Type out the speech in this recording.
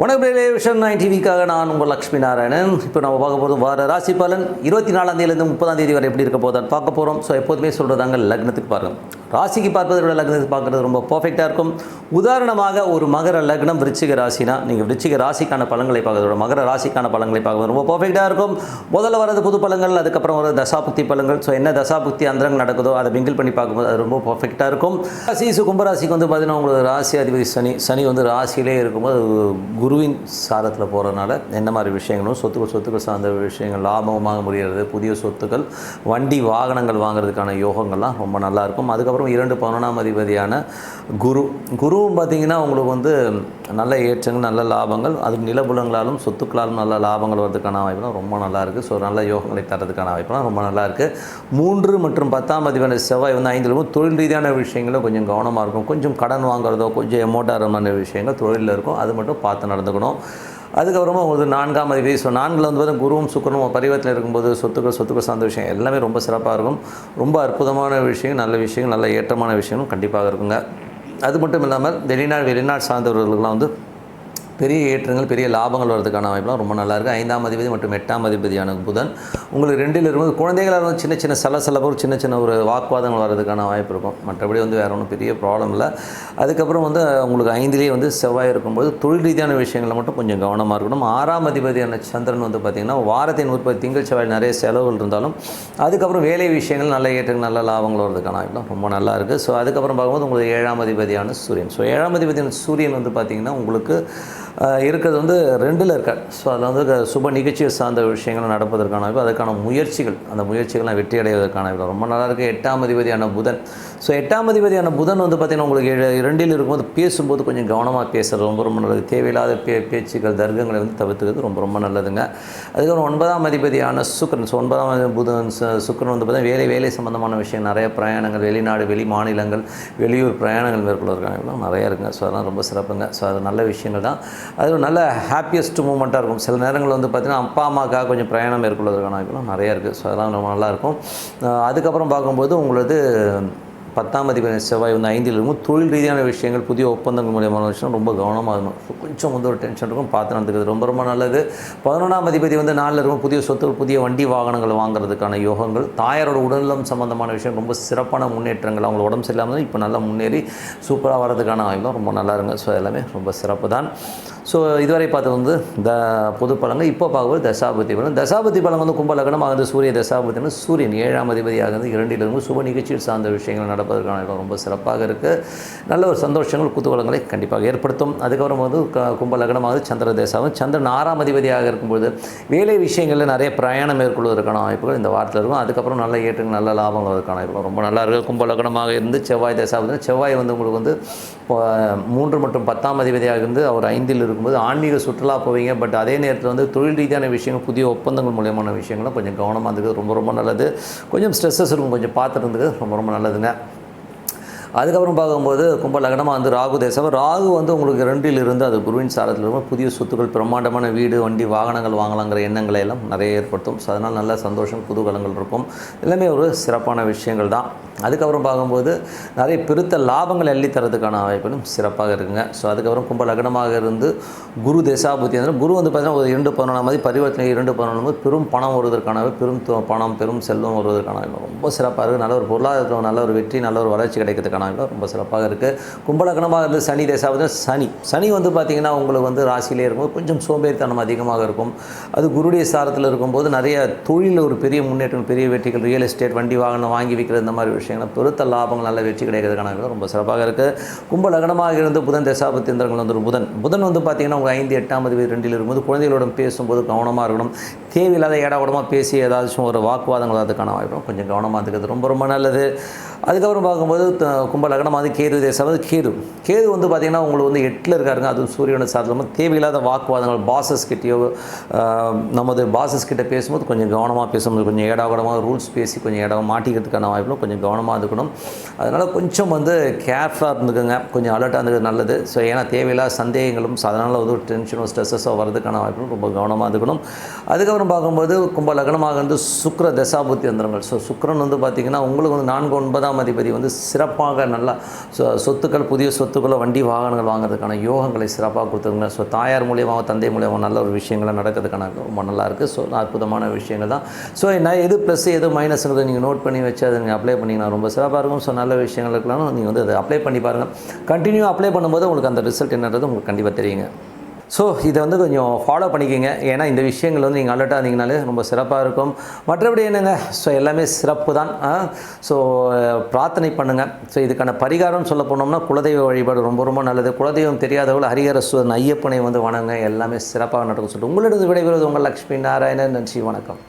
வணக்கம் vision nine டிவிக்காக நான் உங்கள் லக்ஷ்மி நாராயணன். இப்போ நம்ம பார்க்க போகிறது வார ராசி பலன் இருபத்தி நாலாம் தேதியிலேருந்து முப்பதாம் தேதி வரை எப்படி இருக்க போதான்னு பார்க்க போகிறோம் ஸோ எப்போதுமே சொல்கிறதாங்க லக்னத்துக்கு பாருங்கள் ராசிக்கு பார்ப்பதை விட லக்னத்துக்கு பார்க்குறது ரொம்ப பர்ஃபெக்டாக இருக்கும். உதாரணமாக ஒரு மகர லக்னம் விருச்சிக ராசினா நீங்கள் விருச்சிக ராசிக்கான பழங்களை பார்க்கறதோட மகர ராசிக்கான பழங்களை பார்க்குறது ரொம்ப பர்ஃபெக்டாக இருக்கும். முதல்ல வரது புது பழங்கள் அதுக்கப்புறம் வர தசாபுக்தி பழங்கள் ஸோ என்ன தசாபுக்தி அந்தரங்கள் நடக்குதோ அதை மிங்கிள் பண்ணி பார்க்கும்போது அது ரொம்ப பர்ஃபெக்டாக இருக்கும். ராசி சு கும்பராசிக்கு வந்து பார்த்தீங்கன்னா உங்களுக்கு ராசி அதிபதி சனி சனி வந்து ராசியிலே இருக்கும்போது குருவின் சாரத்தில் போகிறதுனால என்ன மாதிரி விஷயங்களும் சொத்துக்கள் சொத்துக்கள் சார்ந்த விஷயங்கள் லாபமாக முடிகிறது புதிய சொத்துக்கள் வண்டி வாகனங்கள் வாங்குறதுக்கான யோகங்கள்லாம் ரொம்ப நல்லாயிருக்கும் அதுக்கப்புறம் அதுக்கப்புறம் இரண்டு பதினொன்றாம் அதிபதியான குரு. குருவும் பார்த்தீங்கன்னா உங்களுக்கு வந்து நல்ல ஏற்றங்கள் நல்ல லாபங்கள். அது நிலபுலங்களாலும் சொத்துக்களாலும் நல்ல லாபங்கள் வரதுக்கான வாய்ப்புலாம் ரொம்ப நல்லா இருக்குது ஸோ நல்ல யோகங்களை தரதுக்கான வாய்ப்புலாம் ரொம்ப நல்லா இருக்குது மூன்று மற்றும் பத்தாம் அதிபதியான செவ்வாய் வந்து ஐந்தில் இருக்கும். தொழில் ரீதியான விஷயங்களும் கொஞ்சம் கவனமாக இருக்கும். கொஞ்சம் கடன் வாங்குறதோ கொஞ்சம் எமோட்டாரமான விஷயங்கள் தொழிலில் இருக்கும். அது மட்டும் பார்த்து நடந்துக்கணும். அதுக்கப்புறமா உங்களுக்கு நான்காம் அதிபதி. ஸோ நான்கில் வந்து பார்த்தீங்கன்னா குருவும் சுக்கரனும் பரிவர்த்தனை இருக்கும்போது சொத்துக்கள் சொத்துக்கள் சார்ந்த விஷயம் எல்லாமே ரொம்ப சிறப்பாக இருக்கும். ரொம்ப அற்புதமான விஷயம் நல்ல விஷயம் நல்ல ஏற்றமான விஷயங்களும் கண்டிப்பாக இருக்குங்க. அது மட்டும் இல்லாமல் வெளிநாடு வெளிநாடு சார்ந்தவர்களுக்கெல்லாம் வந்து பெரிய ஏற்றங்கள் பெரிய லாபங்கள் வரதுக்கான வாய்ப்புலாம் ரொம்ப நல்லாயிருக்கு. ஐந்தாம் அதிபதி மற்றும் எட்டாம் அதிபதியான புதன். உங்களுக்கு ரெண்டில் இருக்கும்போது குழந்தைகளாக வந்து சின்ன சின்ன சலசலப்பு ஒரு சின்ன சின்ன ஒரு வாக்குவாதங்கள் வர்றதுக்கான வாய்ப்பு இருக்கும். மற்றபடி வந்து வேறு ஒன்றும் பெரிய ப்ராப்ளம் இல்லை. அதுக்கப்புறம் வந்து உங்களுக்கு ஐந்திலேயே வந்து செவ்வாய் இருக்கும்போது தொழில் ரீதியான விஷயங்களில் மட்டும் கொஞ்சம் கவனமாக இருக்கணும். ஆறாம் அதிபதியான சந்திரன் வந்து பார்த்திங்கன்னா வாரத்தின் உற்பத்தி திங்கள் செவ்வாய் நிறைய செலவுகள் இருந்தாலும் அதுக்கப்புறம் வேலை விஷயங்கள் நல்ல ஏற்றங்கள் நல்ல லாபங்கள் வரதுக்கான வாய்ப்புலாம் ரொம்ப நல்லா இருக்குது ஸோ அதுக்கப்புறம் பார்க்கும்போது உங்களுக்கு ஏழாம் அதிபதியான சூரியன். ஸோ ஏழாம் அதிபதியான சூரியன் வந்து பார்த்திங்கன்னா உங்களுக்கு இருக்கிறது வந்து ரெண்டில் இருக்கார் ஸோ அதில் வந்து சுப நிகழ்ச்சியை சார்ந்த விஷயங்கள் நடப்பதற்கான அதுக்கான முயற்சிகள் அந்த முயற்சிகள்லாம் வெற்றி அடைவதற்கான ரொம்ப நல்லா இருக்குது எட்டாம் அதிபதியான புதன். ஸோ எட்டாம் அதிபதியான புதன் வந்து பார்த்திங்கன்னா உங்களுக்கு ஏழு- இரண்டில் இருக்கும்போது பேசும்போது கொஞ்சம் கவனமாக பேசுறது ரொம்ப ரொம்ப நல்லது. தேவையில்லாத பே பேச்சுக்கள் தர்க்கங்களை வந்து தவிர்த்துக்கிறது ரொம்ப ரொம்ப நல்லதுங்க. அதுக்கப்புறம் ஒன்பதாம் அதிபதியான சுக்கரன். ஸோ ஒன்பதாம் புதன் சுக்கரன் வந்து பார்த்தீங்கன்னா வேலை வேலை சம்மந்தமான விஷயம் நிறைய பிரயாணங்கள் வெளிநாடு வெளி மாநிலங்கள் வெளியூர் பிரயாணங்கள் மேற்கொள்வதற்கான நிறைய இருக்குங்க. ஸோ அதெல்லாம் ரொம்ப சிறப்புங்க. ஸோ அது நல்ல விஷயங்கள் தான். அது நல்ல ஹாப்பியஸ்ட் மூமெண்ட்டாக இருக்கும். சில நேரங்கள் வந்து பார்த்திங்கன்னா அப்பா அம்மாக்காக கொஞ்சம் பிரயாணம் மேற்கொள்வதற்கான வாய்ப்புலாம் நிறையா இருக்குது ஸோ அதெல்லாம் ரொம்ப நல்லாயிருக்கும் அதுக்கப்புறம் பார்க்கும்போது உங்களது பத்தாம் அதிபதி செவ்வாய் வந்து ஐந்தில் இருக்கும் தொழில் ரீதியான விஷயங்கள் புதிய ஒப்பந்தங்கள் மூலியமான விஷயம் ரொம்ப கவனமாக இருக்கணும். கொஞ்சம் வந்து ஒரு டென்ஷன் இருக்கும் பார்த்து நடந்துக்கிறது ரொம்ப ரொம்ப நல்லது. பதினொன்றாம் அதிபதி வந்து நாளில் இருக்கும் புதிய சொத்துக்கள் புதிய வண்டி வாகனங்கள் வாங்குறதுக்கான யோகங்கள் தாயாரோட உடல்நலம் சம்பந்தமான விஷயம் ரொம்ப சிறப்பான முன்னேற்றங்கள் அவங்க உடம்பு சரியில்லாமல் இப்போ நல்லா முன்னேறி சூப்பராக வரதுக்கான வாய்ப்புலாம் ரொம்ப நல்லா இருங்க ஸோ எல்லாமே ரொம்ப சிறப்பு தான் ஸோ இதுவரை பார்த்தது வந்து த பொது பலங்கள் இப்போ பார்க்கும்போது தசாபதி பழம் தசாபதி பழம் வந்து கும்ப லக்னம் ஆகுது. சூரிய தசாபதினு சூரியன் ஏழாம் அதிபதியாகுது. இரண்டில் இருந்து சுப நிகழ்ச்சியில் சார்ந்த விஷயங்கள் நடப்பதற்கான இடம் ரொம்ப சிறப்பாக இருக்குது நல்ல ஒரு சந்தோஷங்கள் குதூகலங்களை கண்டிப்பாக ஏற்படுத்தும். அதுக்கப்புறம் வந்து க- கும்ப லக்னமாகுது சந்திர தேசாவும். சந்திரன் ஆறாம் அதிபதியாக இருக்கும்பொழுது வேலை விஷயங்களில் நிறைய பிரயாணம் மேற்கொள்வதற்கான வாய்ப்புகள் இந்த வாரத்தில் இருக்கும். அதுக்கப்புறம் நல்ல ஏற்றங்கள் நல்ல லாபங்கள் அதற்கான வாய்ப்புகள் ரொம்ப நல்லா இருக்குது கும்ப லக்னமாக இருந்து செவ்வாய் தசாபதி செவ்வாய் வந்து உங்களுக்கு வந்து மூன்று மற்றும் பத்தாம் அதிபதியாக இருந்து அவர் ஐந்தில் இருக்கும் இருக்கும்போது ஆன்மீக சுற்றுலா போவீங்க பட் அதே நேரத்தில் வந்து தொழில் ரீதியான விஷயங்கள் புதிய ஒப்பந்தங்கள் மூலியமான விஷயங்களும் கொஞ்சம் கவனமாக இருந்தது ரொம்ப ரொம்ப நல்லது. கொஞ்சம் ஸ்ட்ரெஸ்ஸஸ் இருக்கும் கொஞ்சம் பார்த்துட்டு ரொம்ப ரொம்ப நல்லதுங்க. அதுக்கப்புறம் பார்க்கும்போது கும்ப லக்னமாக வந்து ராகு தேசம். ராகு வந்து உங்களுக்கு ரெண்டில் இருந்து அது குருவின் சாரத்தில் இருக்கும். புதிய சொத்துக்கள் பிரம்மாண்டமான வீடு வண்டி வாகனங்கள் வாங்கலாங்கிற எண்ணங்களை எல்லாம் நிறைய ஏற்படுத்தும். ஸோ அதனால் நல்ல சந்தோஷம் குதூகலங்கள் இருக்கும். எல்லாமே ஒரு சிறப்பான விஷயங்கள் தான். அதுக்கப்புறம் பார்க்கும்போது நிறைய பெருத்த லாபங்கள் அள்ளி தரதுக்கான வாய்ப்புகளும் சிறப்பாக இருக்குங்க. ஸோ அதுக்கப்புறம் கும்ப லக்னமாக இருந்து குரு தேசாபுத்தி அந்த குரு வந்து பார்த்தீங்கன்னா ஒரு இரண்டு பதினொன்றாம் மாதிரி பரிவர்த்தனை இரண்டு பதினொன்றாம் போது பெரும் பணம் வருவதற்கான பெரும் பணம் பெரும் செல்வம் வருவதற்கான ரொம்ப சிறப்பாக இருக்குது நல்ல ஒரு பொருளாதாரத்தில் நல்ல ஒரு வெற்றி நல்ல ஒரு வளர்ச்சி கிடைக்கிறதுக்கான ரொம்ப சிறப்பாக இருக்குது கும்பலக்கணமாக இருந்து சனி தேசாபதி சனி. சனி வந்து பார்த்திங்கன்னா உங்களுக்கு வந்து ராசியிலே இருக்கும்போது கொஞ்சம் சோம்பேறித்தனம் அதிகமாக இருக்கும். அது குருடைய சாரத்தில் இருக்கும்போது நிறைய தொழிலில் ஒரு பெரிய முன்னேற்றம் பெரிய வெற்றிகள் ரியல் எஸ்டேட் வண்டி வாகனம் வாங்கி விற்கிற இந்த மாதிரி விஷயம் விஷயங்கள் பெருத்த லாபங்கள் நல்ல வெற்றி கிடைக்கிறதுக்கான ரொம்ப சிறப்பாக இருக்குது கும்ப லக்னமாக இருந்து புதன் தசாபத்திந்திரங்கள் வந்து புதன். புதன் வந்து பார்த்திங்கன்னா உங்கள் ஐந்து எட்டாம் அதிபதி ரெண்டில் இருக்கும்போது குழந்தைகளோட பேசும்போது கவனமாக இருக்கணும். தேவையில்லாத ஏடாக்கூடமாக பேசி ஏதாச்சும் ஒரு வாக்குவாதங்கள் அதுக்கான வாய்ப்பு கொஞ்சம் கவனமாக இருக்கிறது ரொம்ப ரொம்ப நல்லது. அதுக்கப்புறம் பார்க்கும்போது கும்ப லக்னம் வந்து கேது தேசம் வந்து கேது. கேது வந்து பார்த்திங்கன்னா உங்களுக்கு வந்து எட்டில் இருக்காருங்க. அதுவும் சூரியனோட சாதனமாக தேவையில்லாத வாக்குவாதங்கள் பாசஸ் கிட்டேயோ நமது பாசஸ் கிட்டே பேசும்போது கொஞ்சம் கவனமாக பேசும்போது கொஞ்சம் ஏடாகடமாக ரூல்ஸ் பேசி கொஞ்சம் இடம் மாட்டிக்கிறதுக்கான வாய்ப்பில் கொஞ்சம் கவனமாக இருக்கணும். அதனால் கொஞ்சம் வந்து கேர்ஃபுல்லாக இருந்துக்கோங்க. கொஞ்சம் அலர்ட்டாக இருந்தது நல்லது. ஸோ ஏன்னா தேவையில்லாத சந்தேகங்களும் அதனால் வந்து ஒரு டென்ஷனோ ஸ்ட்ரெஸ்ஸோ வரதுக்கான வாய்ப்புகளும் ரொம்ப கவனமாக இருக்கணும். அதுக்கப்புறம் பார்க்கும்போது கும்ப லக்னமாக வந்து சுக்கர தசாபுத்தி அந்தரங்கள் ஸோ சுக்கரன் வந்து பார்த்திங்கன்னா உங்களுக்கு வந்து நான்கு ஒன்பதாம் ஒன்பதாம் அதிபதி வந்து சிறப்பாக நல்லா சொத்துக்கள் புதிய சொத்துக்களை வண்டி வாகனங்கள் வாங்குறதுக்கான யோகங்களை சிறப்பாக கொடுத்துருங்க ஸோ தாயார் மூலியமாக தந்தை மூலியமாக நல்ல ஒரு விஷயங்களை நடக்கிறதுக்கான ரொம்ப நல்லா இருக்குது ஸோ அற்புதமான விஷயங்கள் தான். ஸோ நான் எது ப்ளஸ் எது மைனஸுங்கிறத நீங்கள் நோட் பண்ணி வச்சு அதை நீங்கள் அப்ளை பண்ணிங்கன்னா ரொம்ப சிறப்பாக இருக்கும். ஸோ நல்ல விஷயங்கள் இருக்கலாம் நீங்கள் வந்து அதை அப்ளை பண்ணி பாருங்கள் கண்டினியூ அப்ளை பண்ணும்போது உங்களுக்கு அந்த ரிசல்ட் என்னன்றது உங்களுக்கு கண்டிப்பாக தெரியுங்க. ஸோ இதை வந்து கொஞ்சம் ஃபாலோ பண்ணிக்கோங்க. ஏன்னா இந்த விஷயங்கள் வந்து நீங்கள் அலர்ட்டாக இருந்தீங்கனாலே ரொம்ப சிறப்பாக இருக்கும். மற்றபடி என்னங்க? ஸோ எல்லாமே சிறப்பு தான் ஸோ பிரார்த்தனை பண்ணுங்கள் ஸோ இதுக்கான பரிகாரம் சொல்ல போனோம்னா குலதெய்வ வழிபாடு ரொம்ப ரொம்ப நல்லது. குலதெய்வம் தெரியாதவர்கள் ஹரிஹரஸ்வரன் ஐயப்பனை வந்து வணங்க எல்லாமே சிறப்பாக நடக்கும் சொல்லிட்டு உங்களிடம் விடைபெறுவது உங்கள் லக்ஷ்மி நாராயணன். நன்றி வணக்கம்.